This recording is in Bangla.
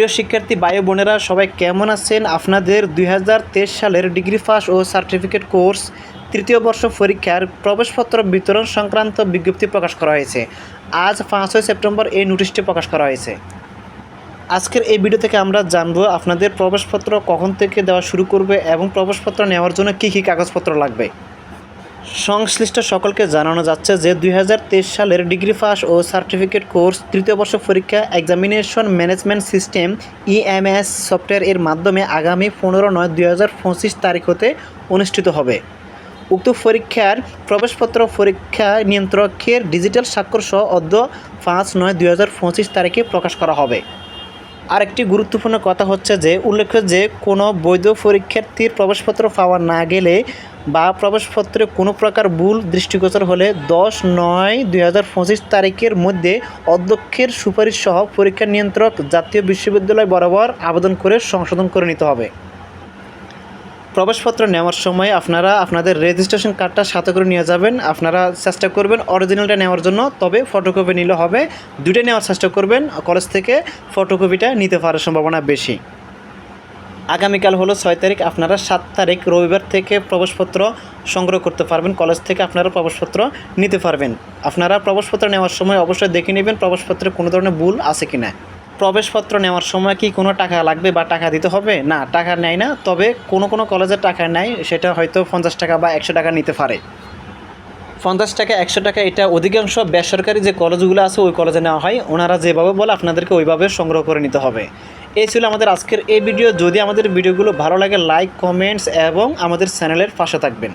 প্রিয় শিক্ষার্থী বায়ু বোনেরা, সবাই কেমন আছেন? আপনাদের দুই হাজার তেইশ সালের ডিগ্রি পাস ও সার্টিফিকেট কোর্স তৃতীয় বর্ষ পরীক্ষার প্রবেশপত্র বিতরণ সংক্রান্ত বিজ্ঞপ্তি প্রকাশ করা হয়েছে। আজ পাঁচই সেপ্টেম্বর এই নোটিশটি প্রকাশ করা হয়েছে। আজকের এই ভিডিও থেকে আমরা জানব আপনাদের প্রবেশপত্র কখন থেকে দেওয়া শুরু করবে এবং প্রবেশপত্র নেওয়ার জন্য কী কী কাগজপত্র লাগবে। সংশ্লিষ্ট সকলকে জানানো যাচ্ছে যে দুই হাজার তেইশ সালের ডিগ্রি পাস ও সার্টিফিকেট কোর্স তৃতীয় বর্ষ পরীক্ষা examination management system EMS software এর মাধ্যমে আগামী পনেরো নয় দুই তারিখ হতে অনুষ্ঠিত হবে। উক্ত পরীক্ষার প্রবেশপত্র পরীক্ষা নিয়ন্ত্রকের ডিজিটাল স্বাক্ষর সহ অদ্য পাঁচ নয় দুই তারিখে প্রকাশ করা হবে। আরেকটি গুরুত্বপূর্ণ কথা হচ্ছে যে, উল্লেখ্য যে কোনো বৈধ পরীক্ষার্থীর প্রবেশপত্র পাওয়া না গেলে বা প্রবেশপত্রে কোনো প্রকার ভুল দৃষ্টিগোচর হলে দশ নয় দুই তারিখের মধ্যে অধ্যক্ষের সুপারিশ সহ পরীক্ষা নিয়ন্ত্রক জাতীয় বিশ্ববিদ্যালয় বরাবর আবেদন করে সংশোধন করে নিতে হবে। প্রবেশপত্র নেওয়ার সময় আপনারা আপনাদের রেজিস্ট্রেশন কার্ডটা সাথে করে নিয়ে যাবেন। আপনারা চেষ্টা করবেন অরিজিনালটা নেওয়ার জন্য, তবে ফটোকপি নিলে হবে। দুটোই নেওয়ার চেষ্টা করবেন কলেজ থেকে ফটোকপিটা নিতে পারার সম্ভাবনা বেশি। আগামীকাল হলো ছয় তারিখ, আপনারা সাত তারিখ রবিবার থেকে প্রবেশপত্র সংগ্রহ করতে পারবেন। কলেজ থেকে আপনারা প্রবেশপত্র নিতে পারবেন। আপনারা প্রবেশপত্র নেওয়ার সময় অবশ্যই দেখে নেবেন প্রবেশপত্রে কোনো ধরনের ভুল আছে কি না প্রবেশপত্র নেওয়ার সময় কি কোনো টাকা লাগবে বা টাকা দিতে হবে? না, টাকা নেয় না, তবে কোনো কোনো কলেজে টাকা নেয়, সেটা হয়তো পঞ্চাশ টাকা বা একশো টাকা নিতে পারে। পঞ্চাশ টাকা, একশো টাকা, এটা অধিকাংশ বেসরকারি যে কলেজগুলো আছে, ওই কলেজে নেওয়া হয়। ওনারা যেভাবে বলে, আপনাদেরকে ওইভাবে সংগ্রহ করে নিতে হবে। এই ছিল আমাদের আজকের এই ভিডিও। যদি আমাদের ভিডিওগুলো ভালো লাগে লাইক কমেন্টস এবং আমাদের চ্যানেলের পাশে থাকবেন।